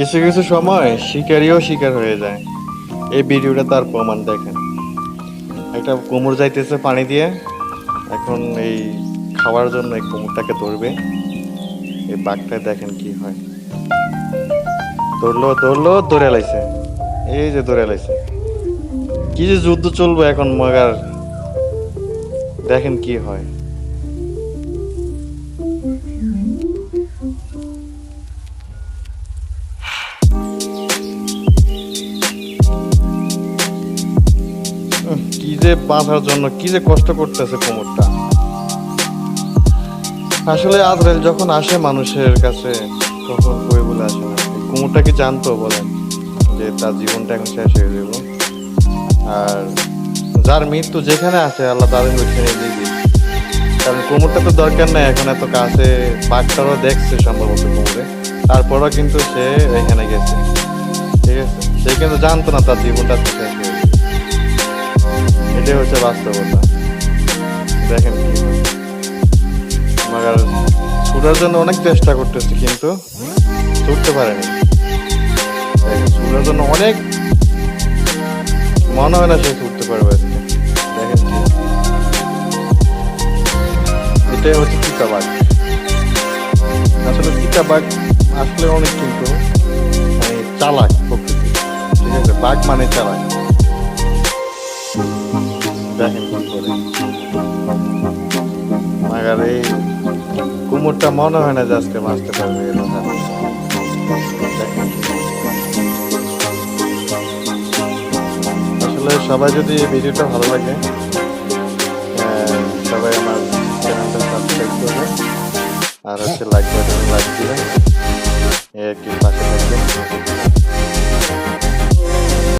কিছু কিছু সময় শিকারিও শিকার হয়ে যায়। এই ভিডিওটা তার প্রমাণ দেখেন। একটা কোমর যাইতেছে পানি দিয়ে। এখন এই খাওয়ার জন্য এই কোমরটাকে ধরবে। এই বাঘটা দেখেন কি হয়। ধরলো ধরলো, ধরে লাইছে। এই যে ধরে লাইছে। কি যে যুদ্ধ চলবে এখন মগার। দেখেন কি হয়। কি যে বাঁচার জন্য, কি যে কষ্ট করতেছে কোমরটা। আসলে আজরাইল যখন আসে মানুষের কাছে, তখন কই বলে আসে না। কোমরটা কি জানতো বলেন, যে তার জীবনটা এখন শেষ হয়ে যাবে। আর যার মৃত্যু যেখানে আছে, আল্লাহ তাদের ওইখানে দিয়ে কারণ কোমরটা তো দরকার নাই, এখন এত কাছে, বাঘটারও দেখছে সম্ভবত কোমরে। তারপরও কিন্তু সে এখানে গেছে। ঠিক আছে? সে কিন্তু জানতো না তার জীবনটা শেষ হয়ে এটাই হচ্ছে বাস্তবতা। দেখেন কি। ছুটার জন্য অনেক চেষ্টা করতেছে, কিন্তু ছুটতে পারেনি। ছুটার জন্য অনেক মনে হয় না সে ছুটতে পারবে দেখেন কি। এটাই হচ্ছে চিতাবাঘ। আসলে চিতাবাঘ আসলে অনেক কিন্তু মানে চালাক প্রকৃতি ঠিক আছে? বাঘ মানে চালাক। দেখেন কি করে। মাগার এই কুমোরটা মনে হয় না যে আজকে বাঁচতে পারবে কি করে। আসলে সবাই যদি এই ভিডিওটা ভালো লাগে সবাই আমার চ্যানেলটা সাবস্ক্রাইব করবে, আর হচ্ছে লাইক বাটন লাইক দিবেন। এই একটি পাশে থাকবেন।